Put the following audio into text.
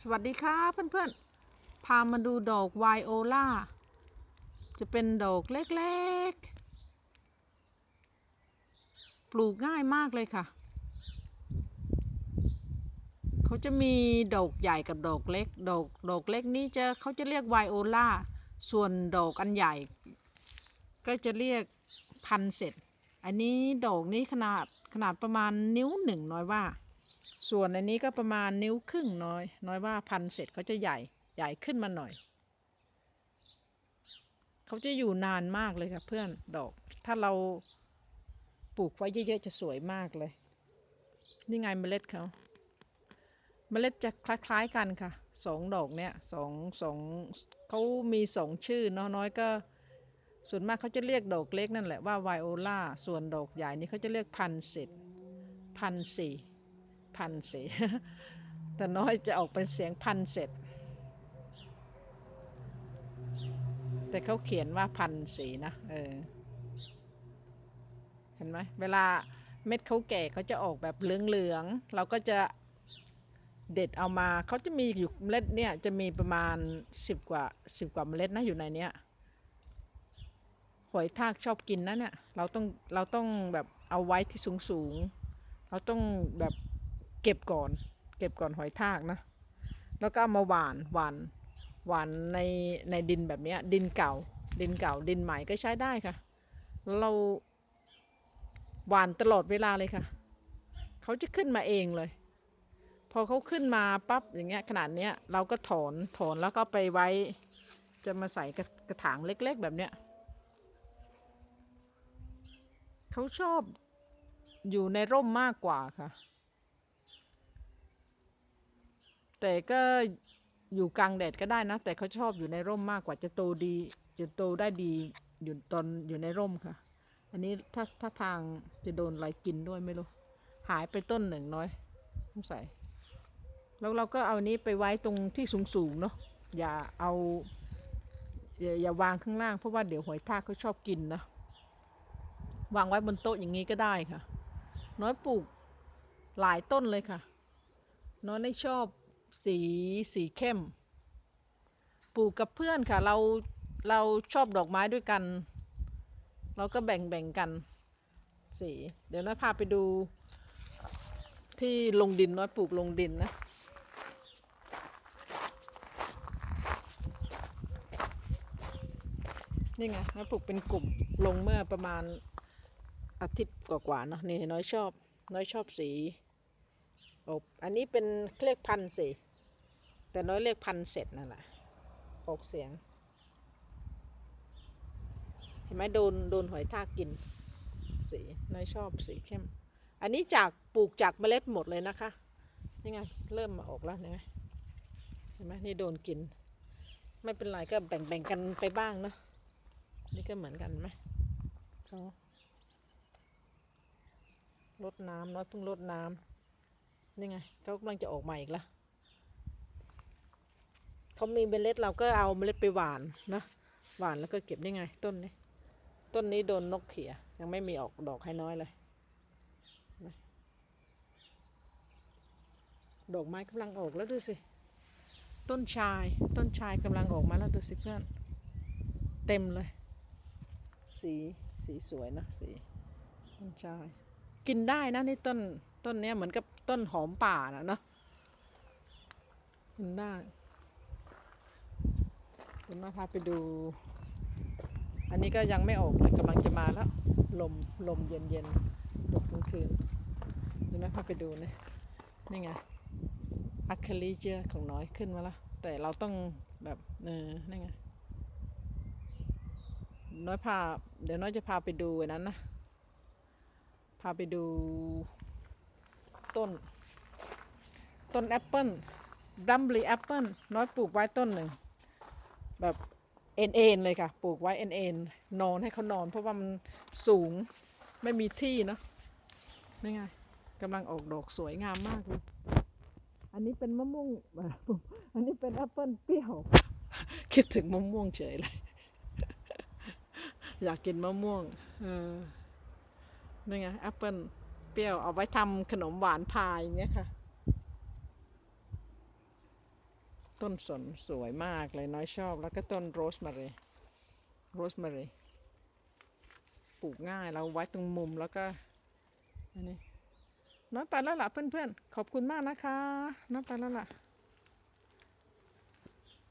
สวัสดีค่ะเพื่อนๆ พามาดูดอกไวโอลาจะเป็นดอกเล็กๆ ปลูกง่ายมากเลยค่ะ เขาจะมีดอกใหญ่กับดอกเล็ก ดอกดอกเล็กนี้จะเขาจะเรียกไวโอลาส่วนดอกอันใหญ่ ก็จะเรียกพันเสร็จ อันนี้ดอกนี้ขนาดขนาดประมาณนิ้วหนึ่งน้อยว่า ส่วนอันนี้ก็ประมาณนิ้วครึ่งน้อย น้อยว่าพันเสร็จเขาจะใหญ่ใหญ่ขึ้นมาหน่อย เขาจะอยู่นานมากเลยค่ะเพื่อนดอก ถ้าเราปลูกไว้เยอะๆจะสวยมากเลย นี่ไงเมล็ดเขาเมล็ดจะคล้ายๆกันค่ะสองดอกเนี้ยสองสองเขามีสองชื่อน้อยก็ส่วนมากเขาจะเรียกดอกเล็กนั่นแหละว่าไวโอลาส่วนดอกใหญ่นี่เขาจะเรียกพันเสร็จพันสี่ พันเสแต่น้อยจะออกเป็นเสียงพันเสร็จ แต่เขาเขียนว่าพันสีนะเออเห็นไหมเวลาเม็ดเขาแก่เขาจะออกแบบเหลืองๆเราก็จะเด็ดเอามาเขาจะมีอยู่เมล็ดเนี่ยจะมีประมาณสิบกว่าสิบกว่าเมล็ดนะอยู่ในเนี้ยหอยทากชอบกินนะเนี่ยเราต้องเราต้องแบบเอาไว้ที่สูงๆเราต้องแบบ เก็บก่อน เก็บก่อนหอยทากนะ แล้วก็มาหว่านหว่านหว่านในในดินแบบนี้ดินเก่า ดินเก่า ดินใหม่ก็ใช้ได้ค่ะ เราหว่านตลอดเวลาเลยค่ะเขาจะขึ้นมาเองเลย พอเขาขึ้นมาปั๊บอย่างเงี้ยขนาดเนี้ยเราก็ถอนถอนแล้วก็ไปไว้ จะมาใส่กระกระถางเล็ก ๆ แบบเนี้ยเขาชอบอยู่ในร่มมากกว่าค่ะ แต่ก็อยู่กลางแดดก็ได้นะ แต่เขาชอบอยู่ในร่มมากกว่าจะโตดีจะโตได้ดีอยู่ตอนอยู่ในร่มค่ะ อันนี้ถ้าถ้าทางจะโดนอะไรกินด้วยไม่รู้ หายไปต้นหนึ่งน้อยสงสัยแล้วเราก็เอานี้ไปไว้ตรงที่สูงๆเนาะอย่าเอาอย่าอย่าวางข้างล่างเพราะว่าเดี๋ยวหอยทากเขาชอบกินนะวางไว้บนโต๊ะอย่างนี้ก็ได้ค่ะ น้อยปลูกหลายต้นเลยค่ะ น้อยไม่ชอบ สีสีเข้ม ปลูกกับเพื่อนค่ะ เราเราชอบดอกไม้ด้วยกัน เราก็แบ่งแบ่งกัน สี เดี๋ยวน้อยพาไปดู ที่ลงดินน้อยปลูกลงดินนะนี่ไงน้อยปลูกเป็นกลุ่มลงเมื่อประมาณอาทิตย์กว่าๆเนอะนี่น้อยชอบ น้อยชอบสี อบอันนี้เป็นเรียกพันธุ์สีแต่น้อยเรียกพันธุ์เสร็จนั่นแหละออกเสียง เห็นไหมโดนโดนหอยทากกินสีน้อยชอบสีเข้ม อันนี้จากปลูกจากเมล็ดหมดเลยนะคะนี่ไงเริ่มมาออกแล้วนี่ไงเห็นไหมนี่โดนกิน ไม่เป็นไรก็แบ่งแบ่งกันไปบ้างเนอะนี่ก็เหมือนกันไหมเขาลดน้ำน้อยเพิ่งลดน้ำ นี่ไงเขากำลังจะออกมาอีกแล้วเขามีเมล็ดเราก็เอาเมล็ดไปหวานนะหวานแล้วก็เก็บนี่ไง ต้นนี้ ต้นนี้โดนนกเขี่ยยังไม่มีออกดอกให้น้อยเลยดอกไม้กำลังออกแล้วดูสิ ต้นชาย ต้นชายกำลังออกมาแล้วดูสิเพื่อน เต็มเลย สี สีสวยนะ สี ต้นชาย กินได้นะนี่ต้น ต้นเนี้ยเหมือนกับ ต้นหอมป่านะเนาะกินได้เดี๋ยวมาพาไปดู อันนี้ก็ยังไม่ออกเลยกำลังจะมาแล้ว ลมลมเย็นเย็นตกกลางคืนเดี๋ยวนะพาไปดูนะนี่ไงอะคาลิเจียของน้อยขึ้นมาแล้วแต่เราต้องแบบเออนี่ไงน้อยพา เดี๋ยวน้อยจะพาไปดูอันนั้นนะ พาไปดู ต้น ต้นแอปเปิลดัมบลีแอปเปิลน้อยปลูกไว้ต้นหนึ่ง แบบเอ็นเอ็นเลยค่ะ ปลูกไว้เอ็นเอ็นนอนให้เขานอน เพราะว่ามันสูงไม่มีที่เนอะนี่ไงกำลังออกดอกสวยงามมากเลย อันนี้เป็นมะม่วง อันนี้เป็นแอปเปิลเปรี้ยว คิดถึงมะม่วงเฉยเลย อยากกินมะม่วง เออนี่ไงแอปเปิล เปรี้ยวเอาไว้ทำขนมหวานพายอย่างเงี้ยค่ะ ต้นสนสวยมากเลยน้อยชอบ แล้วก็ต้นโรสแมรี่โรสแมรี่ปลูกง่ายเราไว้ตรงมุมแล้วก็อันนี้น้อยไปแล้วล่ะเพื่อนๆ ขอบคุณมากนะคะ น้อยไปแล้วล่ะ